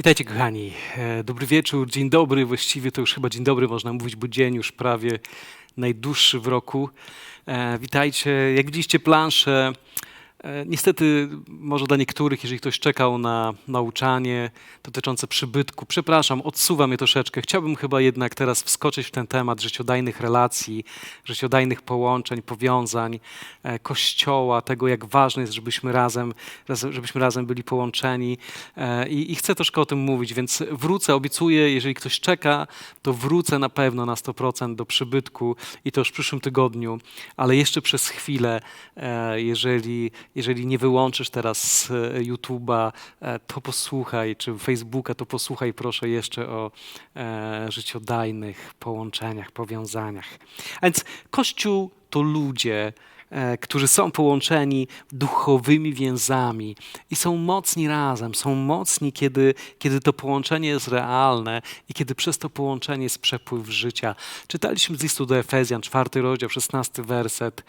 Witajcie kochani. E, Dobry wieczór, dzień dobry, właściwie to już chyba dzień dobry można mówić, bo dzień już prawie najdłuższy w roku. E, Witajcie. Jak widzieliście planszę, niestety może dla niektórych, jeżeli ktoś czekał na nauczanie dotyczące przybytku, przepraszam, odsuwam je troszeczkę. Chciałbym chyba jednak teraz wskoczyć w ten temat życiodajnych relacji, życiodajnych połączeń, powiązań, e, Kościoła, tego jak ważne jest, żebyśmy razem, raz- żebyśmy razem byli połączeni E, i, i chcę troszkę o tym mówić, więc wrócę, obiecuję, jeżeli ktoś czeka, to wrócę na pewno na 100% do przybytku i to już w przyszłym tygodniu, ale jeszcze przez chwilę, e, jeżeli, jeżeli nie wyłączysz teraz e, YouTube'a, e, to posłuchaj, czy Facebooka, to posłuchaj proszę jeszcze o e, życiodajnych połączeniach, powiązaniach. A więc Kościół to ludzie, którzy są połączeni duchowymi więzami i są mocni razem, są mocni, kiedy, kiedy to połączenie jest realne i kiedy przez to połączenie jest przepływ życia. Czytaliśmy z listu do Efezjan, czwarty rozdział, szesnasty werset,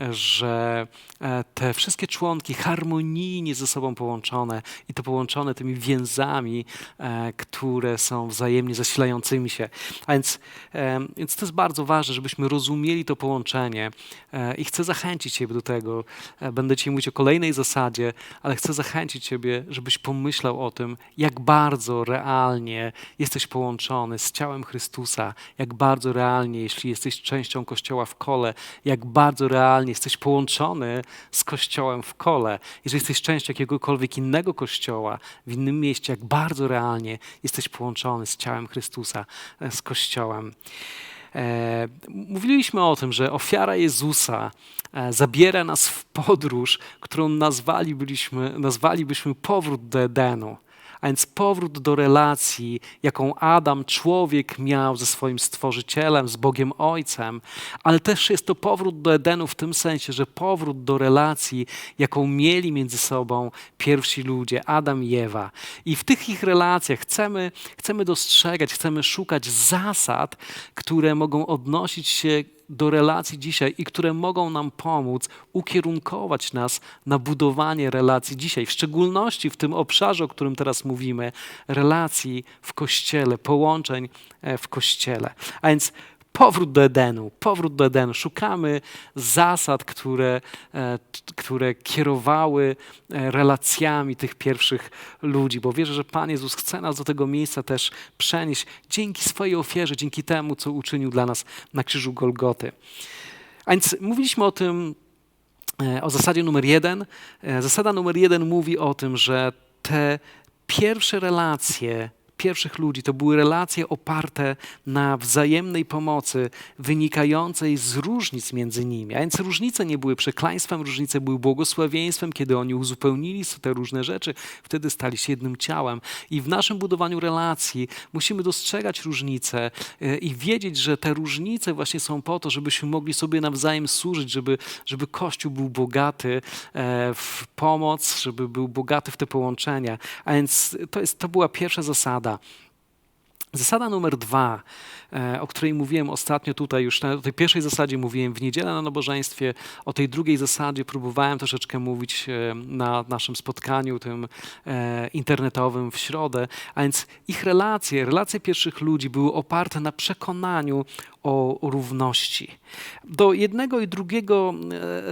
e, że e, te wszystkie członki harmonijnie ze sobą połączone i to połączone tymi więzami, e, które są wzajemnie zasilającymi się. A więc, e, więc to jest bardzo ważne, żebyśmy rozumieli to połączenie e, i chcę zachęcić Ciebie do tego. E, Będę Ci mówić o kolejnej zasadzie, ale chcę zachęcić Ciebie, żebyś pomyślał o tym, jak bardzo realnie jesteś połączony z ciałem Chrystusa, jak bardzo realnie, jeśli jesteś częścią Kościoła w kole, jak bardzo realnie jesteś połączony z Kościołem w kole. Jeżeli jesteś częścią jakiegokolwiek innego Kościoła w innym mieście, jak bardzo realnie jesteś połączony z ciałem Chrystusa, e, z Kościołem. E, Mówiliśmy o tym, że ofiara Jezusa e, zabiera nas w podróż, którą nazwalibyśmy, nazwalibyśmy powrót do Edenu. A więc powrót do relacji, jaką Adam, człowiek, miał ze swoim stworzycielem, z Bogiem Ojcem, ale też jest to powrót do Edenu w tym sensie, że powrót do relacji, jaką mieli między sobą pierwsi ludzie, Adam i Ewa. I w tych ich relacjach chcemy, chcemy dostrzegać, chcemy szukać zasad, które mogą odnosić się do relacji dzisiaj i które mogą nam pomóc ukierunkować nas na budowanie relacji dzisiaj, w szczególności w tym obszarze, o którym teraz mówimy, relacji w kościele, połączeń e, w kościele. A więc powrót do Edenu, powrót do Edenu. Szukamy zasad, które, e, które kierowały e, relacjami tych pierwszych ludzi, bo wierzę, że Pan Jezus chce nas do tego miejsca też przenieść dzięki swojej ofierze, dzięki temu, co uczynił dla nas na krzyżu Golgoty. A więc mówiliśmy o tym, e, o zasadzie numer jeden. Zasada numer jeden mówi o tym, że te pierwsze relacje pierwszych ludzi to były relacje oparte na wzajemnej pomocy wynikającej z różnic między nimi. A więc różnice nie były przekleństwem, różnice były błogosławieństwem, kiedy oni uzupełnili te różne rzeczy, wtedy stali się jednym ciałem. I w naszym budowaniu relacji musimy dostrzegać różnice e, i wiedzieć, że te różnice właśnie są po to, żebyśmy mogli sobie nawzajem służyć, żeby, żeby Kościół był bogaty e, w pomoc, żeby był bogaty w te połączenia. A więc to, jest, to była pierwsza zasada. Zasada numer dwa, o której mówiłem ostatnio tutaj, już na o tej pierwszej zasadzie mówiłem w niedzielę na nabożeństwie, o tej drugiej zasadzie próbowałem troszeczkę mówić e, na naszym spotkaniu tym e, internetowym w środę, a więc ich relacje, relacje pierwszych ludzi były oparte na przekonaniu o równości. Do jednego i drugiego,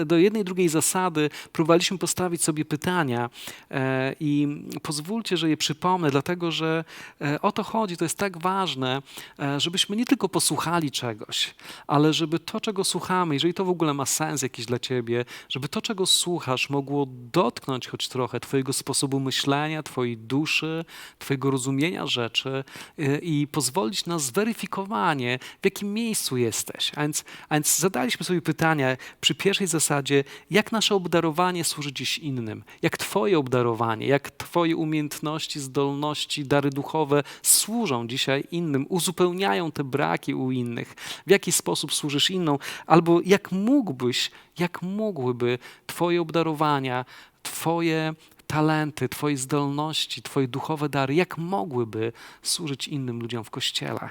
e, do jednej i drugiej zasady próbowaliśmy postawić sobie pytania e, i pozwólcie, że je przypomnę, dlatego że e, o to chodzi, to jest tak ważne, e, żebyśmy nie tylko posłuchali czegoś, ale żeby to, czego słuchamy, jeżeli to w ogóle ma sens jakiś dla ciebie, żeby to, czego słuchasz, mogło dotknąć choć trochę twojego sposobu myślenia, twojej duszy, twojego rozumienia rzeczy e, i pozwolić na zweryfikowanie, w jakim miejscu jesteś. A więc, a więc zadaliśmy sobie pytania przy pierwszej zasadzie, jak nasze obdarowanie służy dziś innym, jak twoje obdarowanie, jak twoje umiejętności, zdolności, dary duchowe służą dzisiaj innym, uzupełniają te braki u innych, w jaki sposób służysz inną, albo jak mógłbyś, jak mógłby twoje obdarowania, twoje talenty, Twoje zdolności, Twoje duchowe dary, jak mogłyby służyć innym ludziom w kościele.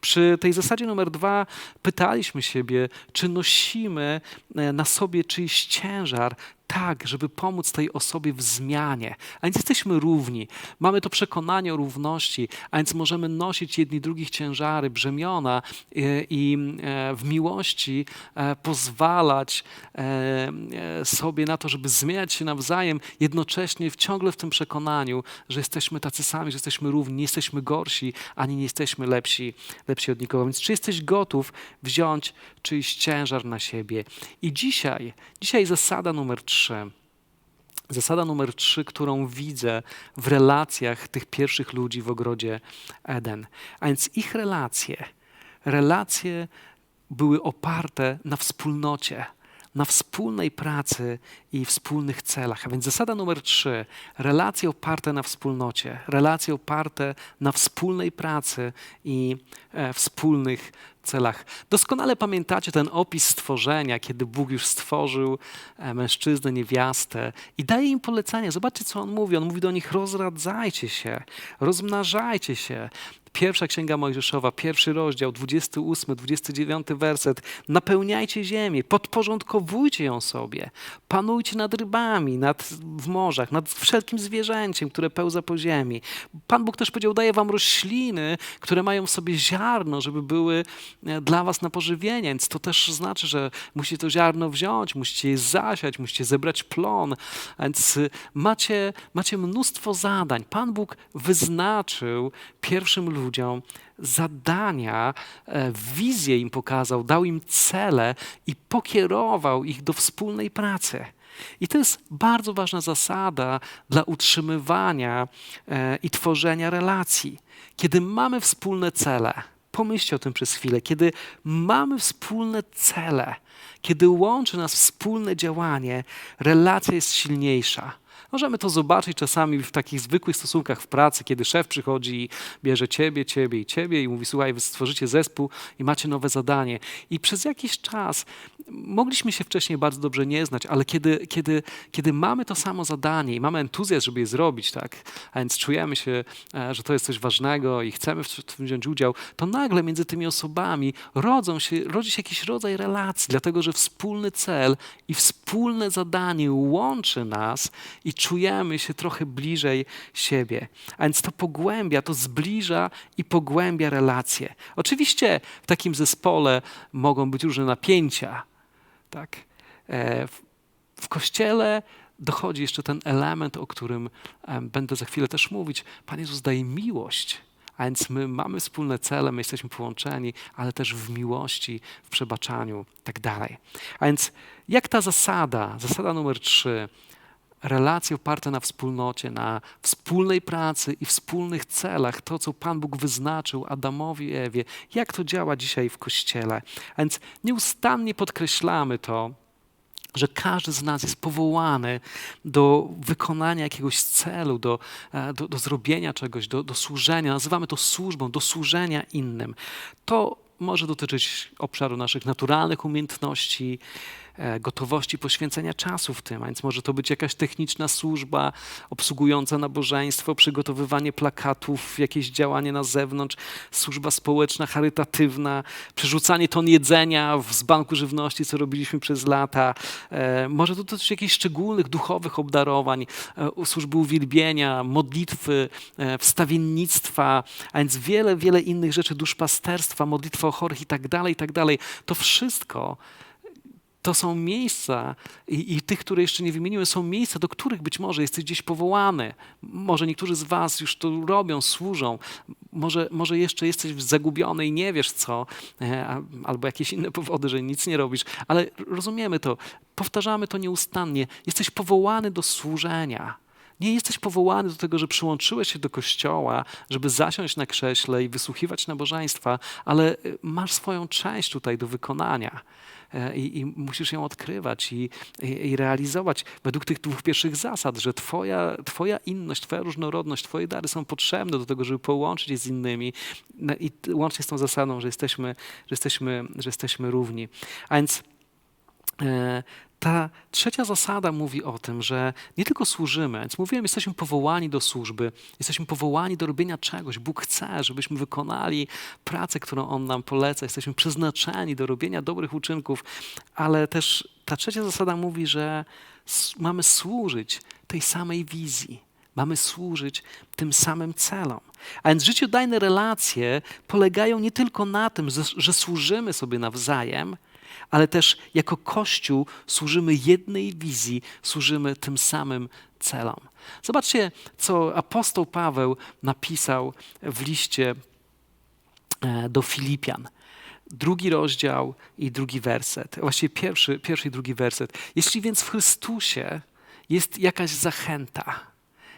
Przy tej zasadzie numer dwa pytaliśmy siebie, czy nosimy e, na sobie czyjś ciężar tak, żeby pomóc tej osobie w zmianie. A więc jesteśmy równi. Mamy to przekonanie o równości, a więc możemy nosić jedni drugich ciężary, brzemiona i, i e, w miłości e, pozwalać e, sobie na to, żeby zmieniać się nawzajem, jednocześnie w ciągle w tym przekonaniu, że jesteśmy tacy sami, że jesteśmy równi, nie jesteśmy gorsi, ani nie jesteśmy lepsi, lepsi od nikogo. Więc czy jesteś gotów wziąć czyjś ciężar na siebie? I dzisiaj, dzisiaj zasada numer trzy. Zasada numer trzy, którą widzę w relacjach tych pierwszych ludzi w ogrodzie Eden. A więc ich relacje, relacje były oparte na wspólnocie, na wspólnej pracy i wspólnych celach. A więc zasada numer trzy: relacje oparte na wspólnocie, relacje oparte na wspólnej pracy i e, wspólnych celach. Doskonale pamiętacie ten opis stworzenia, kiedy Bóg już stworzył e, mężczyznę, niewiastę i daje im polecenie. Zobaczcie, co on mówi. On mówi do nich: rozradzajcie się, rozmnażajcie się, Pierwsza Księga Mojżeszowa, pierwszy rozdział, 28, 29 werset. Napełniajcie ziemię, podporządkowujcie ją sobie. Panujcie nad rybami, nad, w morzach, nad wszelkim zwierzęciem, które pełza po ziemi. Pan Bóg też powiedział, daje wam rośliny, które mają w sobie ziarno, żeby były e, dla was na pożywienie. Więc to też znaczy, że musicie to ziarno wziąć, musicie je zasiać, musicie zebrać plon. Więc y, macie, macie mnóstwo zadań. Pan Bóg wyznaczył pierwszym ludziom, ludziom zadania, e, wizję im pokazał, dał im cele i pokierował ich do wspólnej pracy. I to jest bardzo ważna zasada dla utrzymywania e, i tworzenia relacji. Kiedy mamy wspólne cele, pomyślcie o tym przez chwilę, kiedy mamy wspólne cele, kiedy łączy nas wspólne działanie, relacja jest silniejsza. Możemy to zobaczyć czasami w takich zwykłych stosunkach w pracy, kiedy szef przychodzi i bierze ciebie, ciebie i ciebie i mówi: Słuchaj, wy stworzycie zespół i macie nowe zadanie. I przez jakiś czas mogliśmy się wcześniej bardzo dobrze nie znać, ale kiedy, kiedy, kiedy mamy to samo zadanie i mamy entuzjazm, żeby je zrobić, tak, a więc czujemy się, e, że to jest coś ważnego i chcemy w tym wziąć udział, to nagle między tymi osobami rodzą się, rodzi się jakiś rodzaj relacji, dlatego że wspólny cel i wspólne zadanie łączy nas i czujemy się trochę bliżej siebie. A więc to pogłębia, to zbliża i pogłębia relacje. Oczywiście w takim zespole mogą być różne napięcia. Tak? E, w kościele dochodzi jeszcze ten element, o którym będę za chwilę też mówić. Pan Jezus daje miłość. A więc my mamy wspólne cele, my jesteśmy połączeni, ale też w miłości, w przebaczaniu tak dalej. A więc jak ta zasada, zasada numer trzy, relacje oparte na wspólnocie, na wspólnej pracy i wspólnych celach, to co Pan Bóg wyznaczył Adamowi i Ewie, jak to działa dzisiaj w Kościele. A więc nieustannie podkreślamy to, że każdy z nas jest powołany do wykonania jakiegoś celu, do, e, do, do zrobienia czegoś, do, do służenia. Nazywamy to służbą, do służenia innym. To może dotyczyć obszaru naszych naturalnych umiejętności, gotowości poświęcenia czasu w tym, a więc może to być jakaś techniczna służba obsługująca nabożeństwo, przygotowywanie plakatów, jakieś działanie na zewnątrz, służba społeczna, charytatywna, przerzucanie ton jedzenia z banku żywności, co robiliśmy przez lata. E, może to dotyczyć jakichś szczególnych duchowych obdarowań, e, służby uwielbienia, modlitwy, wstawiennictwa, a więc wiele, wiele innych rzeczy, duszpasterstwa, modlitwa o chorych i tak dalej, i tak dalej. To wszystko to są miejsca i, i, tych, które jeszcze nie wymieniłem, są miejsca, do których być może jesteś gdzieś powołany. Może niektórzy z was już to robią, służą. Może, może jeszcze jesteś zagubiony i nie wiesz co, e, albo jakieś inne powody, że nic nie robisz, ale rozumiemy to, powtarzamy to nieustannie. Jesteś powołany do służenia. Nie jesteś powołany do tego, że przyłączyłeś się do kościoła, żeby zasiąść na krześle i wysłuchiwać nabożeństwa, ale e, masz swoją część tutaj do wykonania. E, i, i musisz ją odkrywać i, i, i, realizować według tych dwóch pierwszych zasad, że twoja, twoja inność, twoja różnorodność, twoje dary są potrzebne do tego, żeby połączyć je z innymi no i łącznie z tą zasadą, że jesteśmy, że jesteśmy, że jesteśmy równi. A więc e, ta trzecia zasada mówi o tym, że nie tylko służymy, więc mówiłem, jesteśmy powołani do służby, jesteśmy powołani do robienia czegoś. Bóg chce, żebyśmy wykonali pracę, którą On nam poleca, jesteśmy przeznaczeni do robienia dobrych uczynków, ale też ta trzecia zasada mówi, że mamy służyć tej samej wizji. Mamy służyć tym samym celom. A więc życiodajne relacje polegają nie tylko na tym, że służymy sobie nawzajem, ale też jako Kościół służymy jednej wizji, służymy tym samym celom. Zobaczcie, co apostoł Paweł napisał w liście e, do Filipian. Drugi rozdział i drugi werset, właściwie pierwszy, pierwszy i drugi werset. Jeśli więc w Chrystusie jest jakaś zachęta,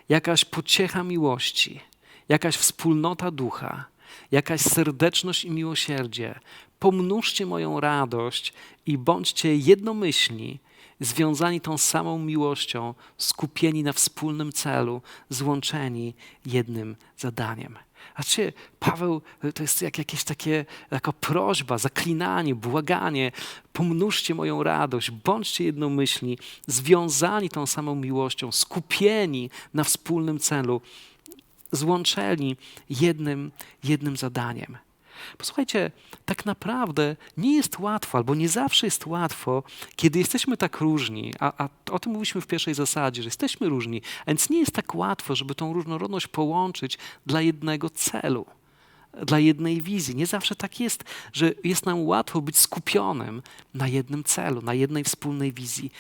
jakaś pociecha miłości, jakaś wspólnota ducha, jakaś serdeczność i miłosierdzie, pomnóżcie moją radość i bądźcie jednomyślni, związani tą samą miłością, skupieni na wspólnym celu, złączeni jednym zadaniem. A czy Paweł to jest jak jakieś takie, jako prośba, zaklinanie, błaganie. Pomnóżcie moją radość, bądźcie jednomyślni, związani tą samą miłością, skupieni na wspólnym celu, złączeni jednym, jednym zadaniem. Posłuchajcie, tak naprawdę nie jest łatwo, albo nie zawsze jest łatwo, kiedy jesteśmy tak różni, a, a o tym mówiliśmy w pierwszej zasadzie, że jesteśmy różni, a więc nie jest tak łatwo, żeby tą różnorodność połączyć dla jednego celu dla jednej wizji. Nie zawsze tak jest, że jest nam łatwo być skupionym na jednym celu, na jednej wspólnej wizji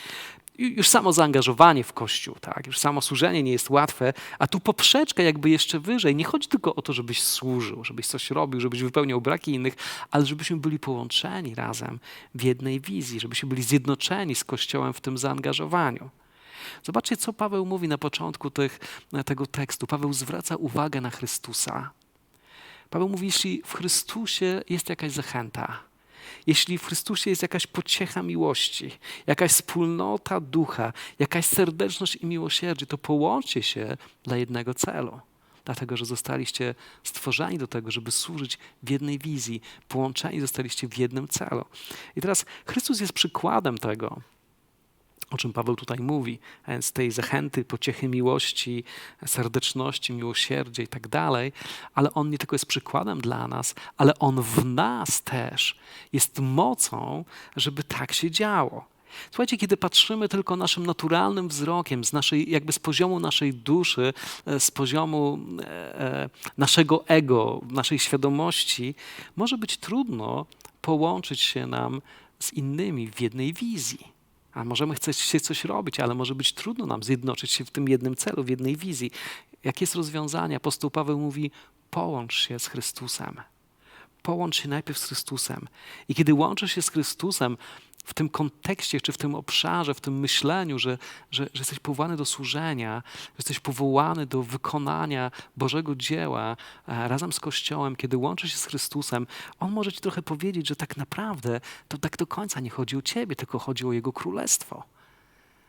już samo zaangażowanie w Kościół, tak? już samo służenie nie jest łatwe, a tu poprzeczka jakby jeszcze wyżej. Nie chodzi tylko o to, żebyś służył, żebyś coś robił, żebyś wypełniał braki innych, ale żebyśmy byli połączeni razem w jednej wizji, żebyśmy byli zjednoczeni z Kościołem w tym zaangażowaniu. Zobaczcie, co Paweł mówi na początku tych, tego tekstu. Paweł zwraca uwagę na Chrystusa. Paweł mówi, jeśli w Chrystusie jest jakaś zachęta, jeśli w Chrystusie jest jakaś pociecha miłości, jakaś wspólnota ducha, jakaś serdeczność i miłosierdzie, to połączcie się dla jednego celu. Dlatego, że zostaliście stworzeni do tego, żeby służyć w jednej wizji, połączeni zostaliście w jednym celu. I teraz Chrystus jest przykładem tego, o czym Paweł tutaj mówi, z tej zachęty, pociechy miłości, serdeczności, miłosierdzia i tak dalej, ale on nie tylko jest przykładem dla nas, ale on w nas też jest mocą, żeby tak się działo. Słuchajcie, kiedy patrzymy tylko naszym naturalnym wzrokiem, z naszej, jakby z poziomu naszej duszy, e, z poziomu e, e, naszego ego, naszej świadomości, może być trudno połączyć się nam z innymi w jednej wizji. A możemy chcieć coś robić, ale może być trudno nam zjednoczyć się w tym jednym celu, w jednej wizji. Jakie jest rozwiązanie? Apostoł Paweł mówi: połącz się z Chrystusem. Połącz się najpierw z Chrystusem. I kiedy łączysz się z Chrystusem, w tym kontekście, czy w tym obszarze, w tym myśleniu, że, że, że, jesteś powołany do służenia, że jesteś powołany do wykonania Bożego dzieła e, razem z Kościołem, kiedy łączysz się z Chrystusem, On może ci trochę powiedzieć, że tak naprawdę to tak do końca nie chodzi o ciebie, tylko chodzi o Jego królestwo.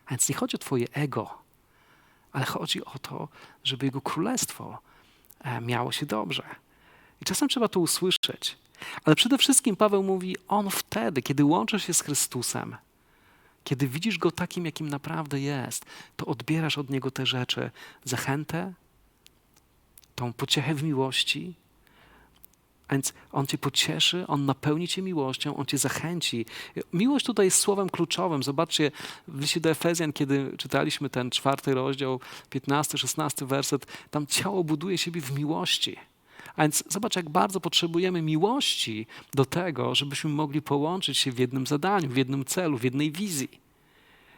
A więc nie chodzi o twoje ego, ale chodzi o to, żeby Jego królestwo e, miało się dobrze. I czasem trzeba to usłyszeć. Ale przede wszystkim Paweł mówi, on wtedy, kiedy łączysz się z Chrystusem, kiedy widzisz Go takim, jakim naprawdę jest, to odbierasz od Niego te rzeczy, zachętę, tą pociechę w miłości, a więc On cię pocieszy, On napełni cię miłością, On cię zachęci. Miłość tutaj jest słowem kluczowym. Zobaczcie w liście do Efezjan, kiedy czytaliśmy ten czwarty rozdział, 15-16 werset, tam ciało buduje siebie w miłości. A więc zobacz, jak bardzo potrzebujemy miłości do tego, żebyśmy mogli połączyć się w jednym zadaniu, w jednym celu, w jednej wizji.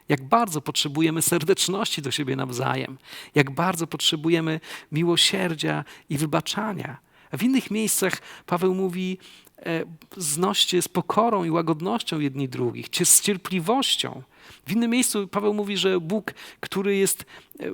Jak bardzo potrzebujemy serdeczności do siebie nawzajem, jak bardzo potrzebujemy miłosierdzia i wybaczania. A w innych miejscach Paweł mówi: e, znoście z pokorą i łagodnością jedni drugich, z cierpliwością. W innym miejscu Paweł mówi, że Bóg, który jest e, e,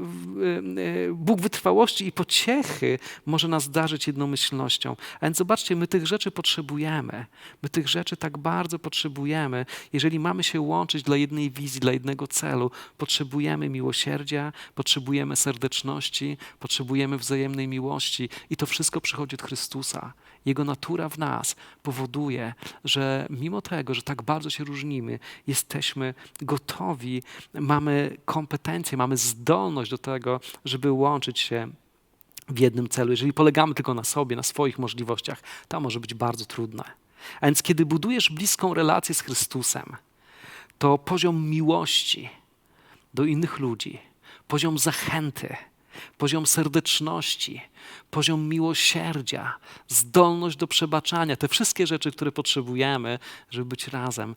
Bóg wytrwałości i pociechy, może nas darzyć jednomyślnością. A więc zobaczcie, my tych rzeczy potrzebujemy. My tych rzeczy tak bardzo potrzebujemy. Jeżeli mamy się łączyć dla jednej wizji, dla jednego celu, potrzebujemy miłosierdzia, potrzebujemy serdeczności, potrzebujemy wzajemnej miłości i to wszystko przychodzi od Chrystusa. Jego natura w nas powoduje, że mimo tego, że tak bardzo się różnimy, jesteśmy Go gotowi, mamy kompetencje, mamy zdolność do tego, żeby łączyć się w jednym celu. Jeżeli polegamy tylko na sobie, na swoich możliwościach, to może być bardzo trudne. A więc kiedy budujesz bliską relację z Chrystusem, to poziom miłości do innych ludzi, poziom zachęty, poziom serdeczności, poziom miłosierdzia, zdolność do przebaczania, te wszystkie rzeczy, które potrzebujemy, żeby być razem,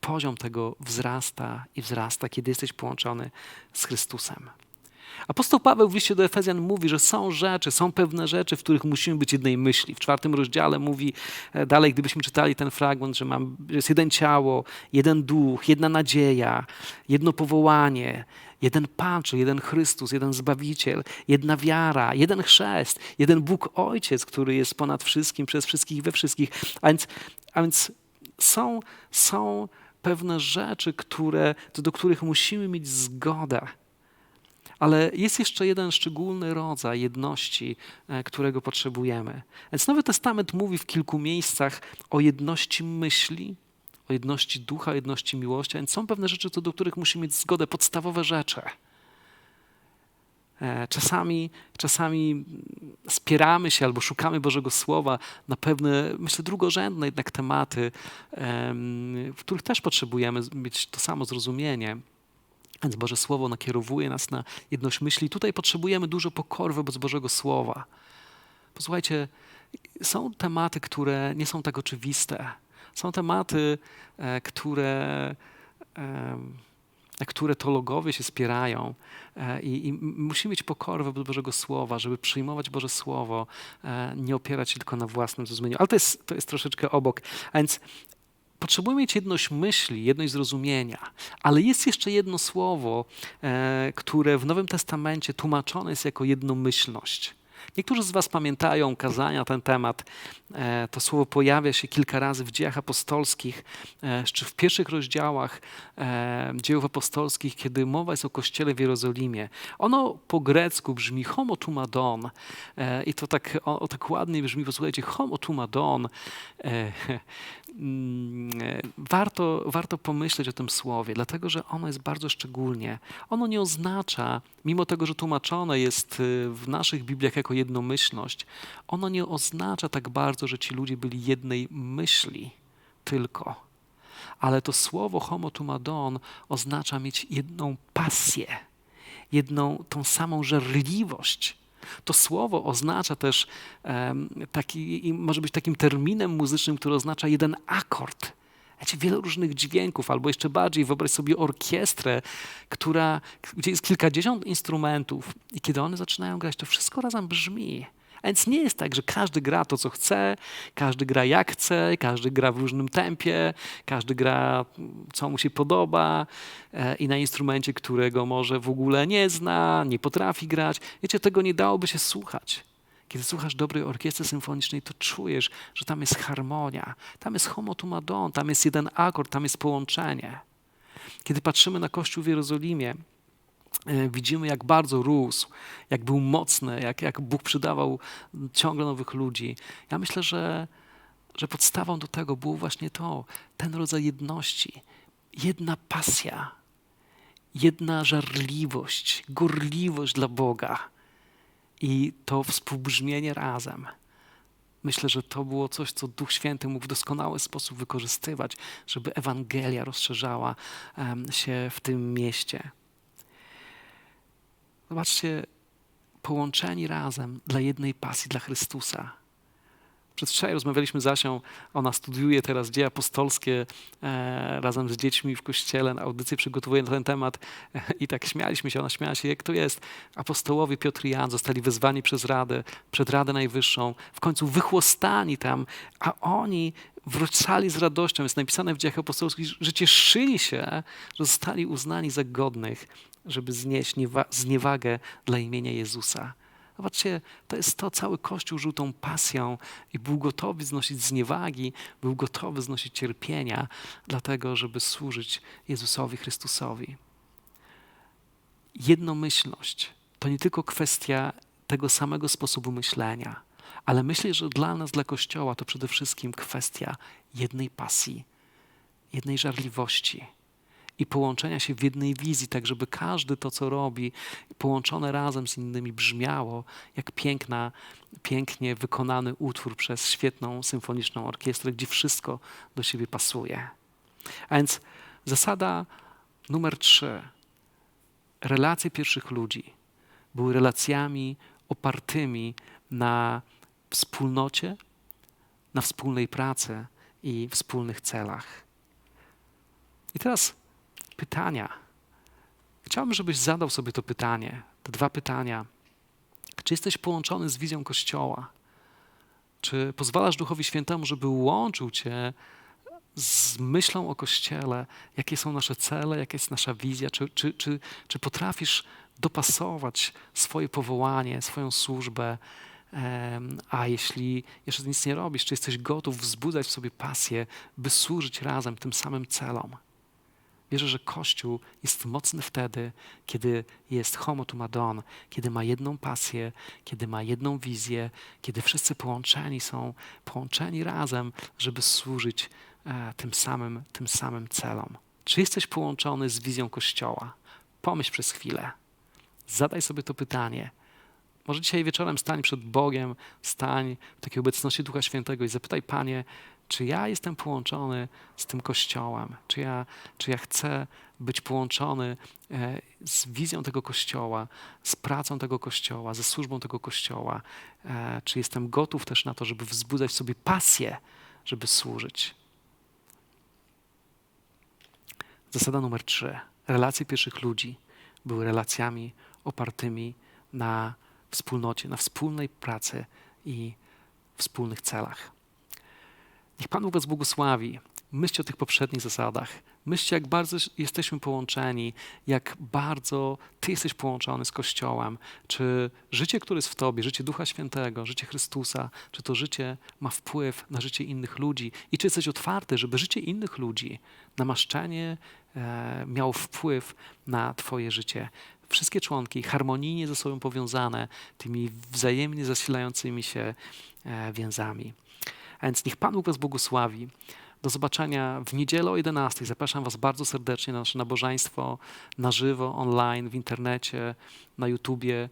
poziom tego wzrasta i wzrasta, kiedy jesteś połączony z Chrystusem. Apostoł Paweł w liście do Efezjan mówi, że są rzeczy, są pewne rzeczy, w których musimy być jednej myśli. W czwartym rozdziale mówi e, dalej, gdybyśmy czytali ten fragment, że mam, jest jeden ciało, jeden duch, jedna nadzieja, jedno powołanie, jeden Pan, czy jeden Chrystus, jeden Zbawiciel, jedna wiara, jeden chrzest, jeden Bóg Ojciec, który jest ponad wszystkim, przez wszystkich, we wszystkich. A więc, a więc są, są pewne rzeczy, które, do których musimy mieć zgodę. Ale jest jeszcze jeden szczególny rodzaj jedności, e, którego potrzebujemy. Więc Nowy Testament mówi w kilku miejscach o jedności myśli, o jedności ducha, o jedności miłości, więc są pewne rzeczy, do których musimy mieć zgodę, podstawowe rzeczy. E, czasami, czasami spieramy się albo szukamy Bożego Słowa na pewne, myślę, drugorzędne jednak tematy, w których też potrzebujemy mieć to samo zrozumienie. Więc Boże Słowo nakierowuje nas na jedność myśli. Tutaj potrzebujemy dużo pokory wobec Bożego Słowa. Posłuchajcie, są tematy, które nie są tak oczywiste. Są tematy, e, które, na które teologowie się spierają e, i, i musimy mieć pokorę wobec Bożego Słowa, żeby przyjmować Boże Słowo, e, nie opierać się tylko na własnym zrozumieniu. Ale to jest, to jest troszeczkę obok. A więc Potrzebujemy mieć jedność myśli, jedność zrozumienia, ale jest jeszcze jedno słowo, e, które w Nowym Testamencie tłumaczone jest jako jednomyślność. Niektórzy z Was pamiętają kazania na ten temat. E, to słowo pojawia się kilka razy w dziejach apostolskich, e, czy w pierwszych rozdziałach dziejów apostolskich, kiedy mowa jest o kościele w Jerozolimie. Ono po grecku brzmi homotumadon i to tak, o, tak ładnie brzmi, posłuchajcie, homotumadon. Mm, warto, warto pomyśleć o tym słowie, dlatego że ono jest bardzo szczególnie. Ono nie oznacza, mimo tego, że tłumaczone jest w naszych Bibliach jako jednomyślność, ono nie oznacza tak bardzo, że ci ludzie byli jednej myśli tylko. Ale to słowo homotumadon oznacza mieć jedną pasję, jedną tą samą żarliwość. To słowo oznacza też taki, może być takim terminem muzycznym, który oznacza jeden akord. Wiecie, wiele różnych dźwięków, albo jeszcze bardziej wyobraź sobie orkiestrę, która, gdzie jest kilkadziesiąt instrumentów i kiedy one zaczynają grać, to wszystko razem brzmi. A więc nie jest tak, że każdy gra to, co chce, każdy gra jak chce, każdy gra w różnym tempie, każdy gra, co mu się podoba e, i na instrumencie, którego może w ogóle nie zna, nie potrafi grać. Wiecie, tego nie dałoby się słuchać. Kiedy słuchasz dobrej orkiestry symfonicznej, to czujesz, że tam jest harmonia, tam jest homotumadon, tam jest jeden akord, tam jest połączenie. Kiedy patrzymy na Kościół w Jerozolimie, widzimy, jak bardzo rósł, jak był mocny, jak, jak Bóg przydawał ciągle nowych ludzi. Ja myślę, że, że podstawą do tego było właśnie to, ten rodzaj jedności, jedna pasja, jedna żarliwość, gorliwość dla Boga i to współbrzmienie razem. Myślę, że to było coś, co Duch Święty mógł w doskonały sposób wykorzystywać, żeby Ewangelia rozszerzała się w tym mieście. Zobaczcie, połączeni razem dla jednej pasji, dla Chrystusa. Przedwczoraj rozmawialiśmy z Asią, ona studiuje teraz dzieje apostolskie e, razem z dziećmi w kościele, audycję przygotowuje na ten temat e, i tak śmialiśmy się, ona śmiała się, jak to jest. Apostołowie Piotr i Jan zostali wezwani przez Radę, przed Radę Najwyższą, w końcu wychłostani tam, a oni wracali z radością. Jest napisane w dziejach apostolskich, że cieszyli się, że zostali uznani za godnych, żeby znieść zniewagę dla imienia Jezusa. Zobaczcie, to jest to, cały Kościół żył tą pasją i był gotowy znosić zniewagi, był gotowy znosić cierpienia, dlatego, żeby służyć Jezusowi Chrystusowi. Jednomyślność to nie tylko kwestia tego samego sposobu myślenia, ale myślę, że dla nas, dla Kościoła, to przede wszystkim kwestia jednej pasji, jednej żarliwości, i połączenia się w jednej wizji, tak żeby każdy to, co robi, połączone razem z innymi brzmiało jak piękna, pięknie wykonany utwór przez świetną symfoniczną orkiestrę, gdzie wszystko do siebie pasuje. A więc zasada numer trzy. Relacje pierwszych ludzi były relacjami opartymi na wspólnocie, na wspólnej pracy i wspólnych celach. I teraz pytania. Chciałbym, żebyś zadał sobie to pytanie, te dwa pytania. Czy jesteś połączony z wizją Kościoła? Czy pozwalasz Duchowi Świętemu, żeby łączył cię z myślą o Kościele? Jakie są nasze cele, jaka jest nasza wizja? Czy, czy, czy, czy potrafisz dopasować swoje powołanie, swoją służbę? A jeśli jeszcze nic nie robisz, czy jesteś gotów wzbudzać w sobie pasję, by służyć razem tym samym celom? Wierzę, że Kościół jest mocny wtedy, kiedy jest homo tu madon, kiedy ma jedną pasję, kiedy ma jedną wizję, kiedy wszyscy połączeni są, połączeni razem, żeby służyć e, tym, samym, tym samym celom. Czy jesteś połączony z wizją Kościoła? Pomyśl przez chwilę. Zadaj sobie to pytanie. Może dzisiaj wieczorem stań przed Bogiem, stań w takiej obecności Ducha Świętego i zapytaj, Panie, czy ja jestem połączony z tym Kościołem? Czy ja, czy ja chcę być połączony e, z wizją tego Kościoła, z pracą tego Kościoła, ze służbą tego Kościoła? E, czy jestem gotów też na to, żeby wzbudzać w sobie pasję, żeby służyć? Zasada numer trzy. Relacje pierwszych ludzi były relacjami opartymi na wspólnocie, na wspólnej pracy i wspólnych celach. Niech Pan Bóg Was błogosławi. Myślcie o tych poprzednich zasadach. Myślcie, jak bardzo jesteśmy połączeni, jak bardzo Ty jesteś połączony z Kościołem. Czy życie, które jest w Tobie, życie Ducha Świętego, życie Chrystusa, czy to życie ma wpływ na życie innych ludzi? I czy jesteś otwarty, żeby życie innych ludzi, namaszczenie e, miało wpływ na Twoje życie? Wszystkie członki harmonijnie ze sobą powiązane tymi wzajemnie zasilającymi się e, więzami. A więc niech Pan Bóg Was błogosławi. Do zobaczenia w niedzielę o 11. Zapraszam Was bardzo serdecznie na nasze nabożeństwo na żywo, online, w internecie, na YouTubie.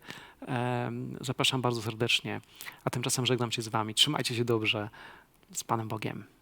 Zapraszam bardzo serdecznie. A tymczasem żegnam się z Wami. Trzymajcie się dobrze. Z Panem Bogiem.